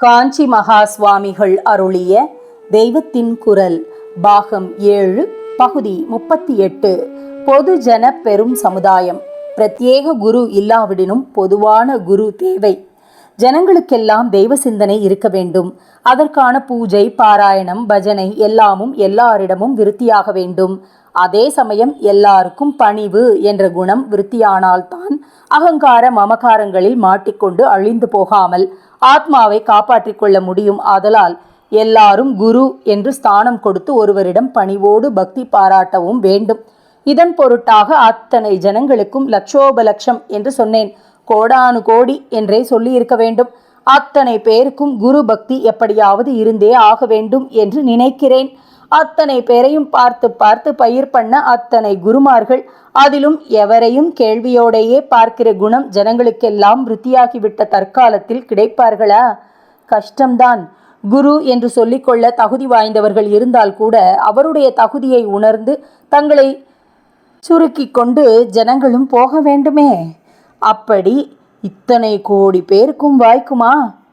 காஞ்சி மகா சுவாமிகள் அருளிய தெய்வத்தின் குரல் பாகம் ஏழு பகுதி முப்பத்தி எட்டு. பொதுஜன பெரும் சமுதாயம். பிரத்யேக குரு இல்லாவிடினும் பொதுவான குரு தேவை. ஜனங்களுக்கெல்லாம் தெய்வ சிந்தனை இருக்க வேண்டும். அதற்கான பூஜை பாராயணம் பஜனை எல்லாமும் எல்லாரிடமும் விருத்தியாக வேண்டும். அதே சமயம் எல்லாருக்கும் பணிவு என்ற குணம் விருத்தியானால்தான் அகங்கார மமகாரங்களில் மாட்டிக்கொண்டு அழிந்து போகாமல் ஆத்மாவை காப்பாற்றிக் கொள்ள முடியும். ஆதலால் எல்லாரும் குரு என்று ஸ்தானம் கொடுத்து ஒருவரிடம் பணிவோடு பக்தி பாராட்டவும் வேண்டும். இதன் பொருட்டாக அத்தனை ஜனங்களுக்கும் லட்சோபலட்சம் என்று சொன்னேன். கோடானு கோடி என்றே சொல்லியிருக்க வேண்டும். அத்தனை பேருக்கும் குரு பக்தி எப்படியாவது இருந்தே ஆக வேண்டும் என்று நினைக்கிறேன். அத்தனை பேரையும் பார்த்து பார்த்து பயிர் பண்ண அத்தனை குருமார்கள். அதிலும் எவரையும் கேள்வியோடையே பார்க்கிற குணம் ஜனங்களுக்கெல்லாம் விருத்தியாகிவிட்ட தற்காலத்தில் கிடைப்பார்களா? கஷ்டம்தான். குரு என்று சொல்லிக்கொள்ள தகுதி வாய்ந்தவர்கள் இருந்தால் கூட அவருடைய தகுதியை உணர்ந்து தங்களை சுருக்கி கொண்டு ஜனங்களும் போக வேண்டுமே. அப்படி இத்தனை கோடி பேருக்கும் வாய்க்குமா?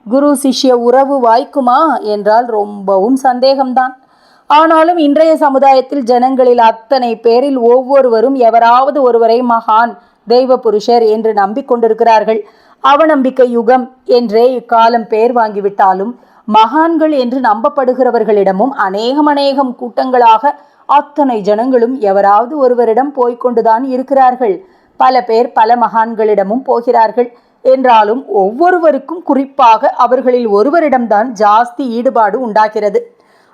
குரு சிஷ்ய உறவு வாய்க்குமா? என்றால் ரொம்பவும் சந்தேகம்தான். ஆனாலும் இன்றைய சமுதாயத்தில் ஜனங்களில் அத்தனை பேரில் ஒவ்வொருவரும் எவராவது ஒருவரை மகான் தெய்வ புருஷர் என்று நம்பிக்கொண்டிருக்கிறார்கள். அவநம்பிக்கை யுகம் என்றே இக்காலம் பேர் வாங்கிவிட்டாலும் மகான்கள் என்று நம்பப்படுகிறவர்களிடமும் அநேகம் அநேகம் கூட்டங்களாக அத்தனை ஜனங்களும் எவராவது ஒருவரிடம் போய்கொண்டுதான் இருக்கிறார்கள். பல பேர் பல மகான்களிடமும் போகிறார்கள். என்றாலும் ஒவ்வொருவருக்கும் குறிப்பாக அவர்களில் ஒருவரிடம்தான் ஜாஸ்தி ஈடுபாடு உண்டாகிறது.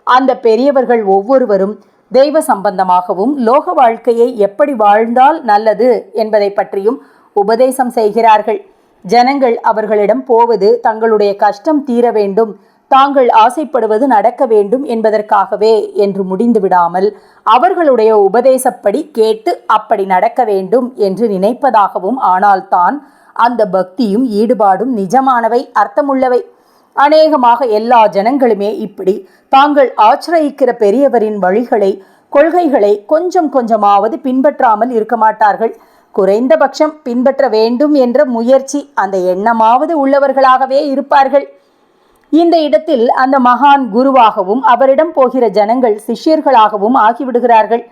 அந்த பெரியவர்கள் ஒவ்வொருவரும் தெய்வ சம்பந்தமாகவும் லோக வாழ்க்கையை எப்படி வாழ்ந்தால் நல்லது என்பதை பற்றியும் உபதேசம் செய்கிறார்கள். ஜனங்கள் அவர்களிடம் போவது தங்களுடைய கஷ்டம் தீர வேண்டும் தாங்கள் ஆசைப்படுவது நடக்க வேண்டும் என்பதற்காகவே என்று முடிந்து விடாமல் அவர்களுடைய உபதேசப்படி கேட்டு அப்படி நடக்க வேண்டும் என்று நினைப்பதாகவும் ஆனால்தான் அந்த பக்தியும் ஈடுபாடும் நிஜமானவை அர்த்தமுள்ளவை. அநேகமாக எல்லா ஜனங்களுமே இப்படி. தாங்கள் ஆச்சிரயிக்கிற பெரியவரின் வழிகளை கொள்கைகளை கொஞ்சம் கொஞ்சமாவது பின்பற்றாமல் இருக்க மாட்டார்கள். குறைந்தபட்சம் பின்பற்ற வேண்டும் என்ற முயற்சி அந்த எண்ணமாவது உள்ளவர்களாகவே இருப்பார்கள். இந்த இடத்தில் அந்த மகான் குருவாகவும் அவரிடம் போகிற ஜனங்கள் சிஷ்யர்களாகவும் ஆகிவிடுகிறார்கள்.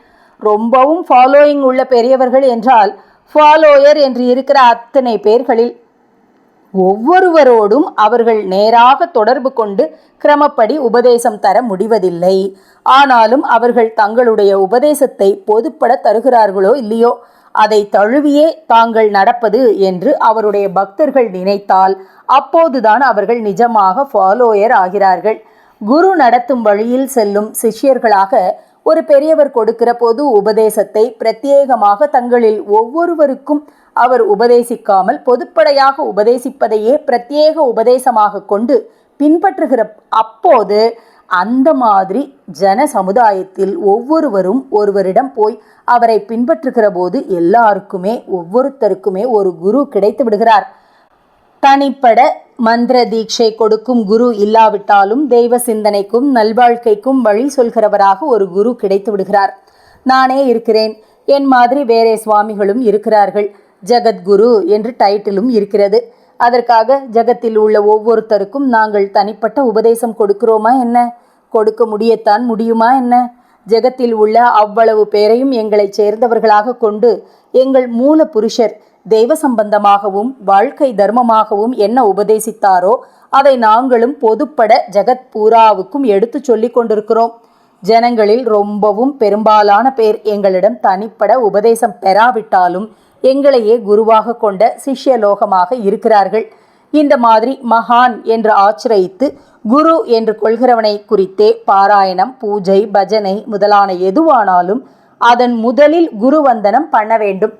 ரொம்பவும் ஃபாலோயிங் உள்ள பெரியவர்கள் என்றால் ஃபாலோயர் என்று இருக்கிற அத்தனை பேர்களில் ஒவ்வொருவரோடும் அவர்கள் நேராக தொடர்பு கொண்டு கிரமப்படி உபதேசம் தர முடிவதில்லை. ஆனாலும் அவர்கள் தங்களுடைய உபதேசத்தை பொதுப்பட தருகிறார்களோ இல்லையோ அதை தழுவியே தாங்கள் நடப்பது என்று அவருடைய பக்தர்கள் நினைத்தால் அப்போதுதான் அவர்கள் நிஜமாக ஃபாலோயர் ஆகிறார்கள். குரு நடத்தும் வழியில் செல்லும் சிஷ்யர்களாக ஒரு பெரியவர் கொடுக்கிற பொது உபதேசத்தை பிரத்யேகமாக தங்களில் ஒவ்வொருவருக்கும் அவர் உபதேசிக்காமல் பொதுப்படையாக உபதேசிப்பதையே பிரத்யேக உபதேசமாக கொண்டு பின்பற்றுகிற அப்போது அந்த மாதிரி ஜன சமுதாயத்தில் ஒவ்வொருவரும் ஒருவரிடம் போய் அவரை பின்பற்றுகிற போது எல்லாருக்குமே ஒவ்வொருத்தருக்குமே ஒரு குரு கிடைத்து விடுகிறார். தனிப்பட மந்திர தீட்சை கொடுக்கும் குரு இல்லாவிட்டாலும் தெய்வ சிந்தனைக்கும் நல்வாழ்க்கைக்கும் வழி சொல்கிறவராக ஒரு குரு கிடைத்து விடுகிறார். நானே இருக்கிறேன். என் மாதிரி வேறே சுவாமிகளும் இருக்கிறார்கள். ஜெகத்குரு என்று டைட்டிலும் இருக்கிறது. அதற்காக ஜகத்தில் உள்ள ஒவ்வொருத்தருக்கும் நாங்கள் தனிப்பட்ட உபதேசம் கொடுக்கிறோமா என்ன? கொடுக்க முடியத்தான் முடியுமா என்ன? ஜெகத்தில் உள்ள அவ்வளவு பேரையும் எங்களை சேர்ந்தவர்களாக கொண்டு எங்கள் மூல புருஷர் தெய்வ சம்பந்தமாகவும் வாழ்க்கை தர்மமாகவும் என்ன உபதேசித்தாரோ அதை நாங்களும் பொதுப்பட ஜெகத் பூராவுக்கும் எடுத்து சொல்லி கொண்டிருக்கிறோம். ஜனங்களில் ரொம்பவும் பெரும்பாலான பேர் எங்களிடம் தனிப்பட உபதேசம் பெறாவிட்டாலும் எங்களையே குருவாக கொண்ட சிஷ்யலோகமாக இருக்கிறார்கள். இந்த மாதிரி மகான் என்று ஆச்சிரயித்து குரு என்று கொள்கிறவனை குறித்தே பாராயணம் பூஜை பஜனை முதலான எதுவானாலும் அதன் முதலில் குருவந்தனம் பண்ண வேண்டும்.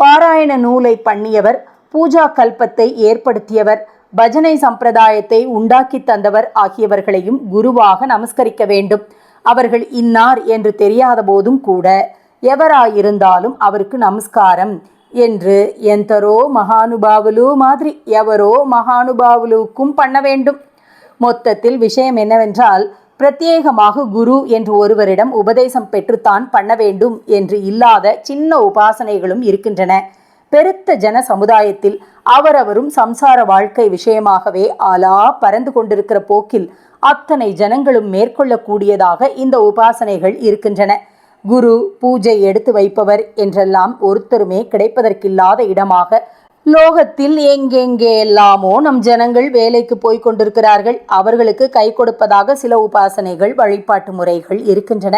பாராயண நூலை பண்ணியவர் பூஜா கல்பத்தை ஏற்படுத்தியவர் பஜனை சம்பிரதாயத்தை உண்டாக்கி தந்தவர் ஆகியவர்களையும் குருவாக நமஸ்கரிக்க வேண்டும். அவர்கள் இன்னார் என்று தெரியாத போதும் கூட எவராயிருந்தாலும் அவருக்கு நமஸ்காரம் என்று ఎంతరో మహానుభావులు மாதிரி எவரோ மகானுபாவுலுக்கும் பண்ண வேண்டும் மொத்தத்தில் விஷயம் என்னவென்றால் பிரத்யேகமாக குரு என்று ஒருவரிடம் உபதேசம் பெற்றுத்தான் பண்ண வேண்டும் என்று இல்லாத சின்ன உபாசனைகளும் இருக்கின்றன பெருத்த ஜன சமுதாயத்தில் அவரவரும் சம்சார வாழ்க்கை விஷயமாகவே ஆலா பறந்து கொண்டிருக்கிற போக்கில் அத்தனை ஜனங்களும் மேற்கொள்ளக்கூடியதாக இந்த உபாசனைகள் இருக்கின்றன. குரு பூஜை எடுத்து வைப்பவர் என்றெல்லாம் ஒருத்தருமே கிடைப்பதற்கில்லாத இடமாக லோகத்தில் எங்கெங்கே எல்லாமோ நம் ஜனங்கள் வேலைக்கு போய் கொண்டிருக்கிறார்கள். அவர்களுக்கு கை கொடுப்பதாக சில உபாசனைகள் வழிபாட்டு முறைகள் இருக்கின்றன.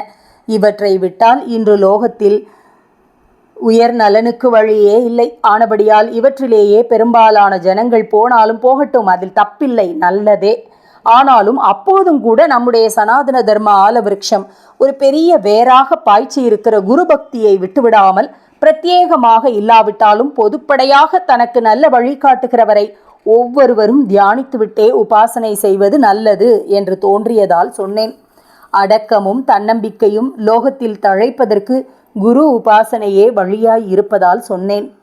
இவற்றை விட்டால் இன்று லோகத்தில் உயர் நலனுக்கு வழியே இல்லை. ஆனபடியால் இவற்றிலேயே பெரும்பாலான ஜனங்கள் போனாலும் போகட்டும் அதில் தப்பில்லை நல்லதே. ஆனாலும் அப்போதும் கூட நம்முடைய சனாதன தர்ம ஆலவிருக்ஷம் ஒரு பெரிய வேறாக பாய்ச்சி இருக்கிற குரு பக்தியை விட்டுவிடாமல் பிரத்யேகமாக இல்லாவிட்டாலும் பொதுப்படையாக தனக்கு நல்ல வழிகாட்டுகிறவரை ஒவ்வொருவரும் தியானித்துவிட்டே உபாசனை செய்வது நல்லது என்று தோன்றியதால் சொன்னேன். அடக்கமும் தன்னம்பிக்கையும் லோகத்தில் தழைப்பதற்கு குரு உபாசனையே வழியாய் இருப்பதால் சொன்னேன்.